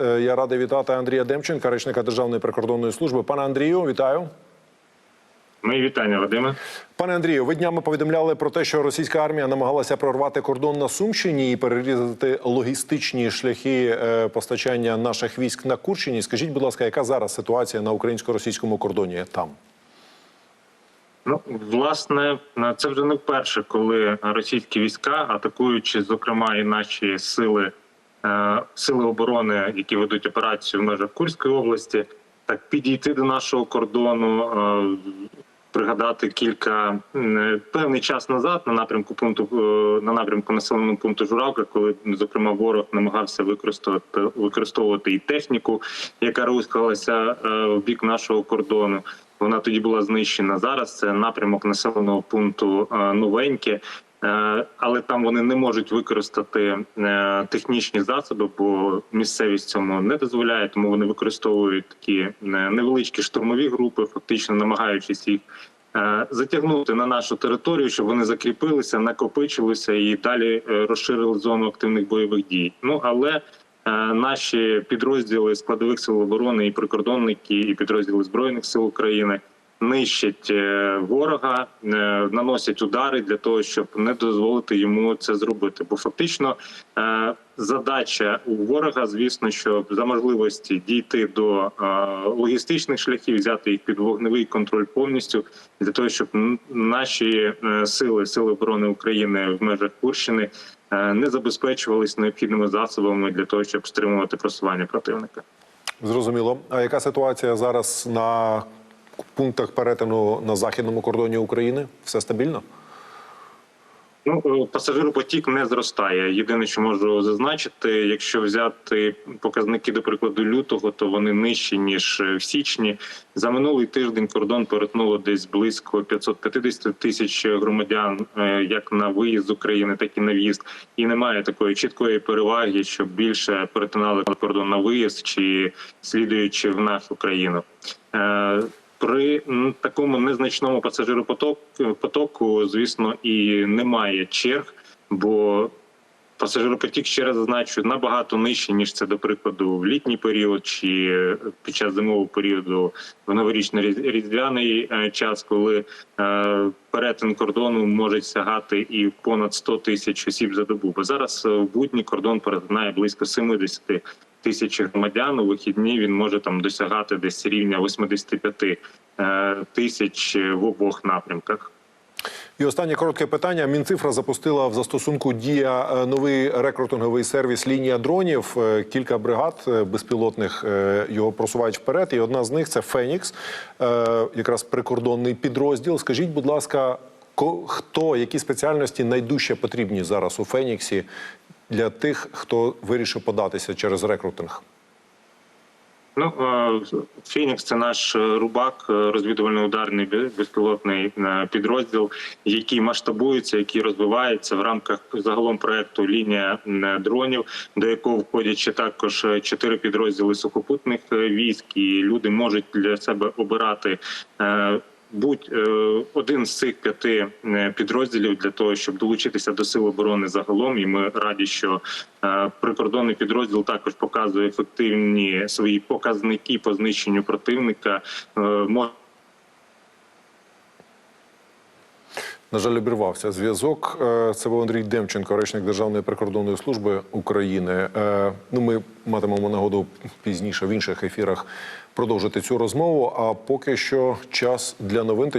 Е, Я радий вітати Андрія Демченка, речника Державної прикордонної служби. Пане Андрію, вітаю. Мої вітання, Вадиме. Пане Андрію, ви днями повідомляли про те, що російська армія намагалася прорвати кордон на Сумщині і перерізати логістичні шляхи е, постачання наших військ на Курщині. Скажіть, будь ласка, яка зараз ситуація на українсько-російському кордоні там? Ну, власне, це вже не вперше, коли російські війська, атакуючи, зокрема, і наші сили, сили оборони, які ведуть операцію в межах Курської області, так підійти до нашого кордону. е, Пригадати кілька м, певний час назад на напрямку пункту е, на напрямку населеного пункту Журавка, коли зокрема ворог намагався використовувати використовувати і техніку, яка рухалася е, в бік нашого кордону. Вона тоді була знищена. Зараз це напрямок населеного пункту е, новеньке. Е, Але там вони не можуть використати е, технічні засоби, бо місцевість цьому не дозволяє, тому вони використовують такі е, невеличкі штурмові групи, фактично намагаючись їх затягнути на нашу територію, щоб вони закріпилися, накопичилися і далі розширили зону активних бойових дій. Ну але Наші підрозділи складових сил оборони і прикордонники, і підрозділи збройних сил України нищать е, ворога, е, наносять удари для того, щоб не дозволити йому це зробити. Бо фактично е, задача у ворога, звісно, що за можливості дійти до логістичних шляхів, взяти їх під вогневий контроль повністю для того, щоб наші сили сили оборони України в межах Курщини не забезпечувались необхідними засобами для того, щоб стримувати просування противника. Зрозуміло. А яка ситуація зараз на пунктах перетину на західному кордоні України? Все стабільно? Ну, е, пасажиропотік не зростає. Єдине, що можу зазначити, якщо взяти показники до прикладу лютого, то вони нижчі ніж е, в січні. За минулий тиждень кордон перетнуло десь близько 550 тисяч громадян, е, як на виїзд з України, так і на в'їзд. І немає такої чіткої переваги, щоб більше перетинали кордон на виїзд чи слідуючи в нашу країну. При такому незначному пасажиропотоку, потоку, звісно, і немає черг, бо пасажиропотік, ще раз зазначу, набагато нижче, ніж це, до прикладу, в літній період чи під час зимового періоду в новорічно-різдвяний е, час, коли е, перетин кордону може сягати і понад 100 тисяч осіб за добу. Бо зараз е, в будні кордон перетинає близько 70 тисяч громадян. У вихідні він може там досягати десь рівня 85 е, тисяч в обох напрямках. І останнє коротке питання. Мінцифра запустила в застосунку дія е, новий рекрутинговий сервіс лінія дронів. Е, Кілька бригад безпілотних його просувають вперед. І одна з них це Фенікс, якраз прикордонний підрозділ. Скажіть, будь ласка, хто які спеціальності найдужче потрібні зараз у Феніксі для тих, хто вирішив податися через рекрутинг? Ну Фінікс це наш е, рубак, е, розвідувально-ударний бе- безпілотний е, підрозділ, який масштабується, який розвивається в рамках загалом проекту лінія дронів, до якого входять також чотири підрозділи сухопутних військ, і люди можуть для себе обирати. Е, Будь е, з цих п'яти е, підрозділів для того, щоб долучитися до сил оборони загалом, і ми раді, що е, прикордонний підрозділ також показує ефективні свої показники по знищенню противника. Е, На жаль, обірвався зв'язок. Е, Це був Андрій Демченко, речник Державної прикордонної служби України. Е, Ну, ми матимемо нагоду пізніше в інших ефірах продовжити цю розмову. А поки що час для новин